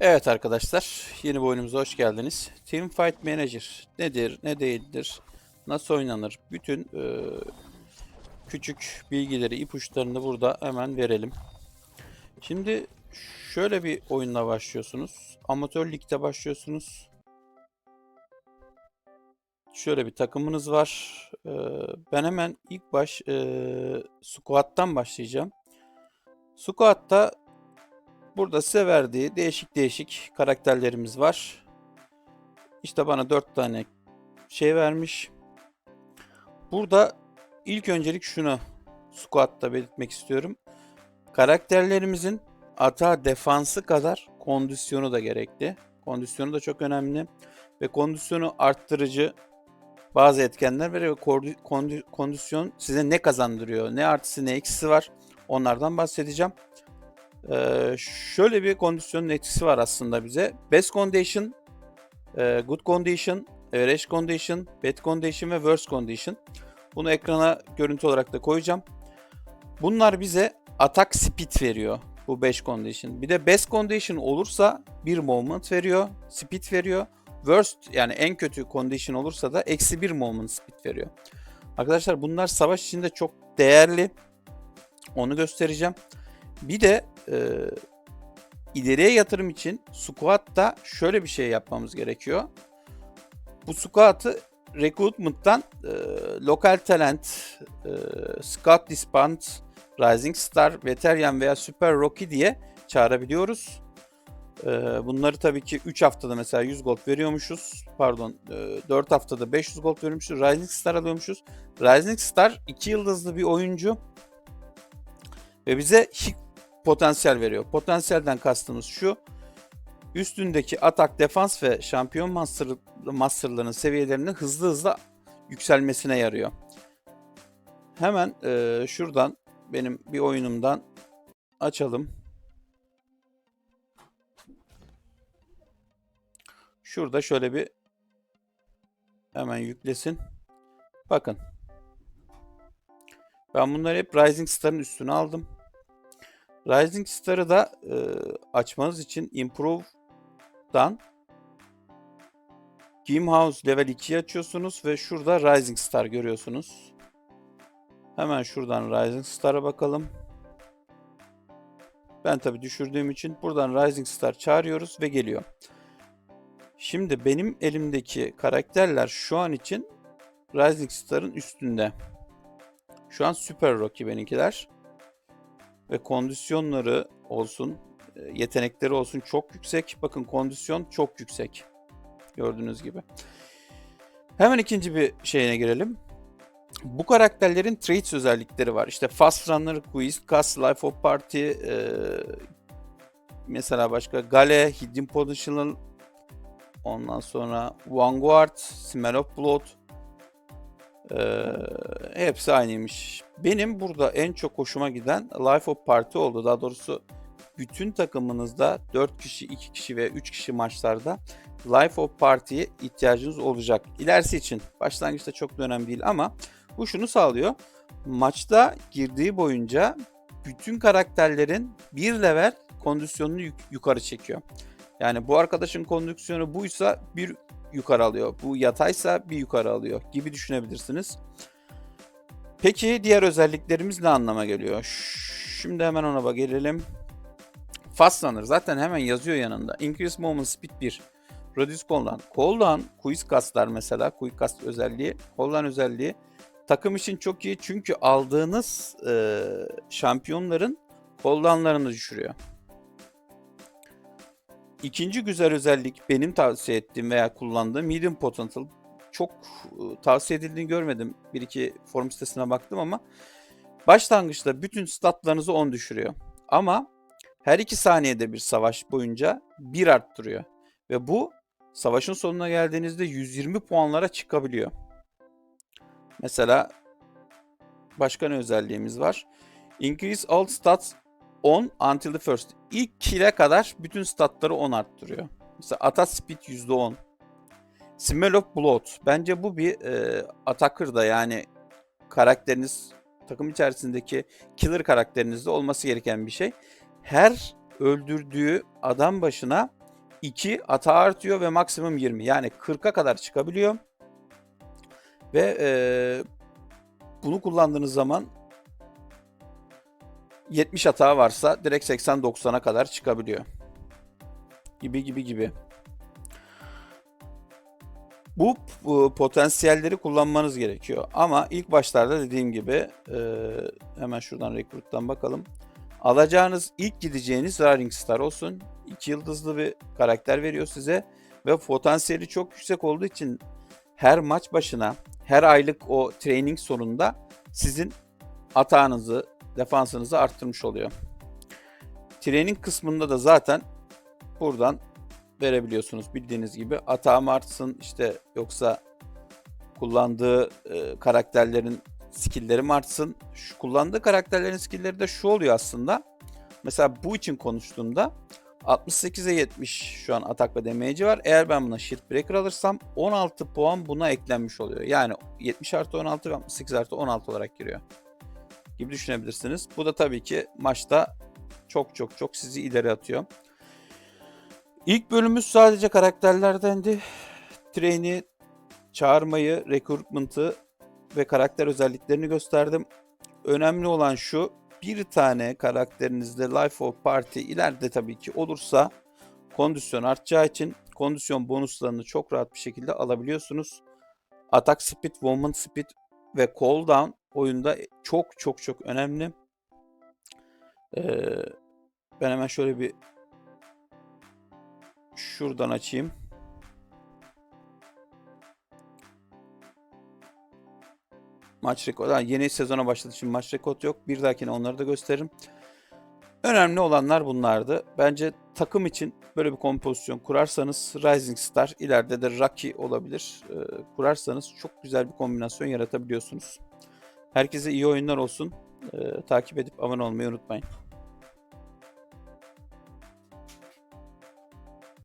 Evet arkadaşlar, yeni bir oyunumuza hoş geldiniz. Team Fight Manager nedir, ne değildir, nasıl oynanır? Bütün e, küçük bilgileri, ipuçlarını burada hemen verelim. Şimdi şöyle bir oyunla başlıyorsunuz. Amatör ligde başlıyorsunuz. Şöyle bir takımınız var. E, ben hemen ilk baş e, squat'tan başlayacağım. Squat'ta Burada size verdiği değişik değişik karakterlerimiz var. İşte bana 4 tane şey vermiş. Burada ilk öncelik şunu squat'ta belirtmek istiyorum. Karakterlerimizin ata defansı kadar kondisyonu da gerekli. Kondisyonu da çok önemli. Ve kondisyonu arttırıcı bazı etkenler var ve kondisyon size ne kazandırıyor, ne artısı ne eksisi var onlardan bahsedeceğim. Ee, şöyle bir kondisyonun etkisi var aslında bize. Best condition, e, good condition, average condition, bad condition ve worst condition. Bunu ekrana görüntü olarak da koyacağım. Bunlar bize atak speed veriyor bu 5 condition. Bir de best condition olursa bir movement veriyor, speed veriyor. Worst yani en kötü condition olursa da eksi bir movement speed veriyor. Arkadaşlar bunlar savaş içinde çok değerli. Onu göstereceğim. Bir de e, ileriye yatırım için squat'ta şöyle bir şey yapmamız gerekiyor. Bu squat'ı recruitment'tan e, local talent, e, scout disband, rising star, veteran veya super rookie diye çağırabiliyoruz. E, bunları tabii ki 3 haftada mesela 100 gold veriyormuşuz. Pardon e, 4 haftada 500 gold veriyormuşuz. Rising star alıyormuşuz. Rising star 2 yıldızlı bir oyuncu. Ve bize potansiyel veriyor. Potansiyelden kastımız şu. Üstündeki atak, defans ve şampiyon master, masterların seviyelerinin hızlı hızlı yükselmesine yarıyor. Hemen e, şuradan benim bir oyunumdan açalım. Şurada şöyle bir hemen yüklesin. Bakın. Ben bunları hep Rising Star'ın üstüne aldım. Rising Star'ı da e, açmanız için Improve'dan Game House Level 2'yi açıyorsunuz ve şurada Rising Star görüyorsunuz. Hemen şuradan Rising Star'a bakalım. Ben tabi düşürdüğüm için buradan Rising Star çağırıyoruz ve geliyor. Şimdi benim elimdeki karakterler şu an için Rising Star'ın üstünde. Şu an Super Rocky benimkiler ve kondisyonları olsun, e, yetenekleri olsun çok yüksek. Bakın kondisyon çok yüksek. Gördüğünüz gibi. Hemen ikinci bir şeyine girelim. Bu karakterlerin traits özellikleri var. İşte Fast Runner, Quiz, Cast, Life of Party, e, mesela başka Gale, Hidden Potential, ondan sonra Vanguard, Smell of Blood, ee, hepsi aynıymış. Benim burada en çok hoşuma giden Life of Party oldu. Daha doğrusu bütün takımınızda 4 kişi, 2 kişi ve 3 kişi maçlarda Life of Party'ye ihtiyacınız olacak. İlerisi için başlangıçta çok da önemli değil ama bu şunu sağlıyor. Maçta girdiği boyunca bütün karakterlerin bir level kondisyonunu yuk- yukarı çekiyor. Yani bu arkadaşın kondisyonu buysa bir yukarı alıyor. Bu yataysa bir yukarı alıyor gibi düşünebilirsiniz. Peki diğer özelliklerimiz ne anlama geliyor? Şimdi hemen ona bak gelelim. Fast zaten hemen yazıyor yanında. Increase Movement Speed 1. Reduce Cooldown. Cooldown, Quick Cast'lar mesela. Quick Cast özelliği. Cooldown özelliği. Takım için çok iyi çünkü aldığınız e, şampiyonların cooldown'larını düşürüyor. İkinci güzel özellik benim tavsiye ettiğim veya kullandığım Medium Potential. Çok e, tavsiye edildiğini görmedim. Bir iki forum sitesine baktım ama başlangıçta bütün statlarınızı 10 düşürüyor. Ama her 2 saniyede bir savaş boyunca 1 arttırıyor. Ve bu savaşın sonuna geldiğinizde 120 puanlara çıkabiliyor. Mesela başka ne özelliğimiz var? Increase all stats 10 until the first. İlk kill'e kadar bütün statları 10 arttırıyor. Mesela attack speed %10. Smell of blood. Bence bu bir e, attacker da yani karakteriniz takım içerisindeki killer karakterinizde olması gereken bir şey. Her öldürdüğü adam başına 2 hata artıyor ve maksimum 20. Yani 40'a kadar çıkabiliyor. Ve eee, bunu kullandığınız zaman 70 hata varsa direkt 80-90'a kadar çıkabiliyor. Gibi gibi gibi. Bu e, potansiyelleri kullanmanız gerekiyor. Ama ilk başlarda dediğim gibi e, hemen şuradan Recruit'tan bakalım. Alacağınız ilk gideceğiniz Rising Star olsun. 2 yıldızlı bir karakter veriyor size. Ve potansiyeli çok yüksek olduğu için her maç başına, her aylık o training sonunda sizin atağınızı, defansınızı arttırmış oluyor. Training kısmında da zaten buradan verebiliyorsunuz bildiğiniz gibi. Atağım artsın işte yoksa kullandığı e, karakterlerin skill'leri mi artsın? Şu kullandığı karakterlerin skill'leri de şu oluyor aslında. Mesela bu için konuştuğumda 68'e 70 şu an atak ve damage'i var. Eğer ben buna Shield Breaker alırsam 16 puan buna eklenmiş oluyor. Yani 70 artı 16 ve 68 artı 16 olarak giriyor. Gibi düşünebilirsiniz. Bu da tabii ki maçta çok çok çok sizi ileri atıyor. İlk bölümümüz sadece karakterlerdendi. Train'i, çağırmayı, recruitment'ı ve karakter özelliklerini gösterdim. Önemli olan şu, bir tane karakterinizde Life of Party ileride tabii ki olursa kondisyon artacağı için kondisyon bonuslarını çok rahat bir şekilde alabiliyorsunuz. Atak speed, movement speed ve cooldown oyunda çok çok çok önemli. Ee, ben hemen şöyle bir şuradan açayım. Maç rekoru. Ha, yeni sezona başladığı için maç rekoru yok. Bir dahakine onları da gösteririm. Önemli olanlar bunlardı. Bence takım için böyle bir kompozisyon kurarsanız Rising Star ileride de Rocky olabilir. Ee, kurarsanız çok güzel bir kombinasyon yaratabiliyorsunuz. Herkese iyi oyunlar olsun. Ee, takip edip abone olmayı unutmayın.